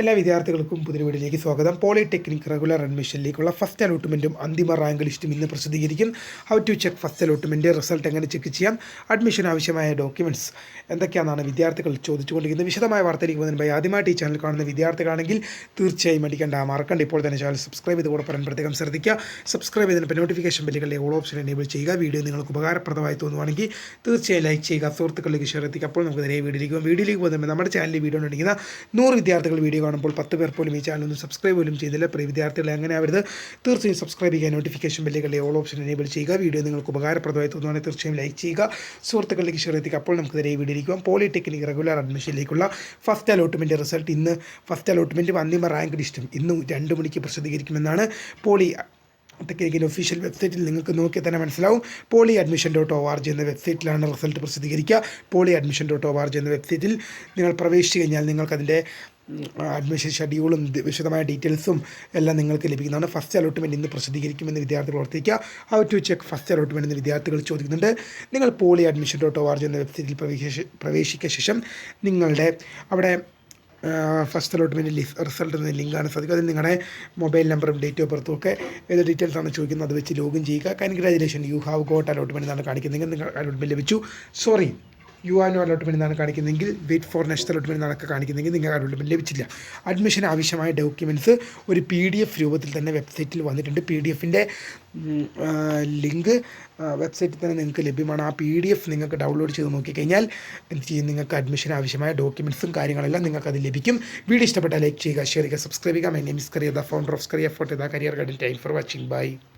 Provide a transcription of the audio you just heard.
എല്ലാ വിദ്യാർത്ഥികൾക്കും പുതിയ വീഡിയോയിലേക്ക് സ്വാഗതം പോളിടെക്നിക് റെഗുലർ അഡ്മിഷനിലേക്കുള്ള ഫസ്റ്റ് അലോട്ട്മെന്റും അന്തിമ റാങ്ക് ലിസ്റ്റും ഇന്ന് പ്രസിദ്ധീകരിക്കും. How to check first allotment result എങ്ങനെ ചെക്ക് ചെയ്യാം? അഡ്മിഷൻ ആവശ്യമായ ഡോക്യുമെന്റ്സ് എന്തൊക്കെയാണെന്നാണ് വിദ്യാർത്ഥികൾ ചോദിച്ചുകൊണ്ടിരിക്കുന്നത്. വിശദമായ വാർത്തയിലേക്ക് പോകുന്നതിന് ആദ്യമായിട്ട് ഈ ചാനൽ കാണുന്ന വിദ്യാർത്ഥികളാണെങ്കിൽ തീർച്ചയായും അടിക്കേണ്ട മറക്കണ്ട. ഇപ്പോൾ തന്നെ ചാനൽ സബ്സ്ക്രൈബ് ചെയ്ത് കൂടെ പറയാൻ പ്രത്യേകം ശ്രദ്ധിക്കുക. സബ്സ്ക്രൈബ് ചെയ്തതിന് നോട്ടിഫിക്കേഷൻ ബില്ലുകളുടെ ഓൾ ഓപ്ഷൻ എനേബിൾ ചെയ്യുക. വീഡിയോ നിങ്ങൾക്ക് ഉപകാരപ്രദമായി തോന്നുവാണെങ്കിൽ തീർച്ചയായും ലൈക്ക് ചെയ്യുക. സുഹൃത്തുക്കളിലേക്ക് ഷെയർ എത്തിക്കുക. അപ്പോൾ നമുക്ക് നേരെ വീഡിയോയിലേക്ക് വീഡിയോയിലേക്ക് പോകുമ്പോൾ നമ്മുടെ ചാനലിൽ വീഡിയോ ഉണ്ടെങ്കിൽ നൂറ് വിദ്യാർത്ഥികൾ വീഡിയോ കാണുമ്പോൾ പത്ത് പേർ പോലും ഈ ചാനൽ ഒന്നും സബ്സ്ക്രൈബ് പോലും ചെയ്തില്ല. പ്രിയ വിദ്യാർത്ഥികളെ അങ്ങനെ ആവരുത്. തീർച്ചയായും സബ്സ്ക്രൈബ് ചെയ്യുക നോട്ടിഫിക്കേഷൻ ബെല്ലുകളിലെ ഓൾ ഓപ്ഷൻ എനേബിൾ ചെയ്യുക. വീഡിയോ നിങ്ങൾക്ക് ഉപകാരപ്രദമായി തോന്നുവാണെങ്കിൽ തീർച്ചയായും ലൈക്ക് ചെയ്യുക. സുഹൃത്തുക്കളിലേക്ക് ഷെയർ എത്തിക്കുക അപ്പോൾ നമുക്ക് നേരെ വീഡിയോ ഇരിക്കുവാം പോളിടെക്നിക് റെഗുലർ അഡ്മിഷനിലേക്കുള്ള ഫസ്റ്റ് അലോട്ട്മെന്റ് റിസൾട്ട് ഇന്ന് ഫസ്റ്റ് അലോട്ട്മെന്റും അന്തിമ റാങ്ക് ലിസ്റ്റും ഇന്ന് രണ്ട് മണിക്ക് പ്രസിദ്ധീകരിക്കുമെന്നാണ് പോളി ടെക്നിക്കിന്റെ ഒഫീഷ്യൽ വെബ്സൈറ്റിൽ നിങ്ങൾക്ക് നോക്കി തന്നെ മനസ്സിലാവും. Poly admission dot O R G എന്ന വെബ്സൈറ്റിലാണ് result പ്രസിദ്ധീകരിക്കുക. Poly admission dot O R G എന്ന വെബ്സൈറ്റിൽ നിങ്ങൾ പ്രവേശിച്ച് കഴിഞ്ഞാൽ നിങ്ങൾക്കതിന്റെ അഡ്മിഷൻ ഷെഡ്യൂളും വിശദമായ ഡീറ്റെയിൽസും എല്ലാം നിങ്ങൾക്ക് ലഭിക്കുന്നതാണ്. ഫസ്റ്റ് അലോട്ട്മെന്റ് ഇന്ന് പ്രസിദ്ധീകരിക്കുമെന്ന് വിദ്യാർത്ഥികൾ ഓർത്തിരിക്കുക. How to check first allotment എന്ന് വിദ്യാർത്ഥികൾ ചോദിക്കുന്നുണ്ട്. നിങ്ങൾ poly admission dot O R G എന്ന വെബ്സൈറ്റിൽ പ്രവേശിച്ച ശേഷം നിങ്ങളുടെ അവിടെ ഫസ്റ്റ് അലോട്ട്മെന്റ് ലിസ്റ്റ് റിസൾട്ട് എന്ന ലിങ്കാണ് സാധിക്കുക അതിൽ നിങ്ങളുടെ മൊബൈൽ നമ്പറും ഡേറ്റ് ഓഫ് ബർത്തും ഒക്കെ ഏത് ഡീറ്റെയിൽസ് ആണ് ചോദിക്കുന്നത് അത് വെച്ച് ലോഗിൻ ചെയ്യുക. Congratulation you have got allotment എന്നാണ് കാണിക്കുന്നതെങ്കിൽ നിങ്ങൾ അലോട്ട്മെന്റ് ലഭിച്ചു. Sorry you are no allotment എന്നാണ് കാണിക്കുന്നതെങ്കിൽ വെയിറ്റ് ഫോർ നെക്സ്റ്റ് അലോട്ട്മെന്റ് എന്നൊക്കെ കാണിക്കുന്നതെങ്കിൽ നിങ്ങൾക്ക് അലോട്ട്മെന്റ് ലഭിച്ചില്ല. അഡ്മിഷൻ ആവശ്യമായ ഡോക്യുമെന്റ്സ് ഒരു പി ഡി എഫ് രൂപത്തിൽ തന്നെ വെബ്സൈറ്റിൽ വന്നിട്ടുണ്ട്. പി ഡി എഫിന്റെ ലിങ്ക് വെബ്സൈറ്റിൽ തന്നെ നിങ്ങൾക്ക് ലഭ്യമാണ്. ആ പി ഡി എഫ് നിങ്ങൾക്ക് ഡൗൺലോഡ് ചെയ്ത് നോക്കിക്കഴിഞ്ഞാൽ എന്ത് ചെയ്യും? നിങ്ങൾക്ക് അഡ്മിഷൻ ആവശ്യമായ ഡോക്യുമെന്റ്സും കാര്യങ്ങളെല്ലാം നിങ്ങൾക്ക് അത് ലഭിക്കും. വീഡിയോ ഇഷ്ടപ്പെട്ടാൽ ലൈക്ക് ചെയ്യുക ഷെയർ ചെയ്യുക സബ്സ്ക്രൈബ് ചെയ്യുക. My name is Kariya the founder of Kariya for the career ഗൈഡിൽ time for watching by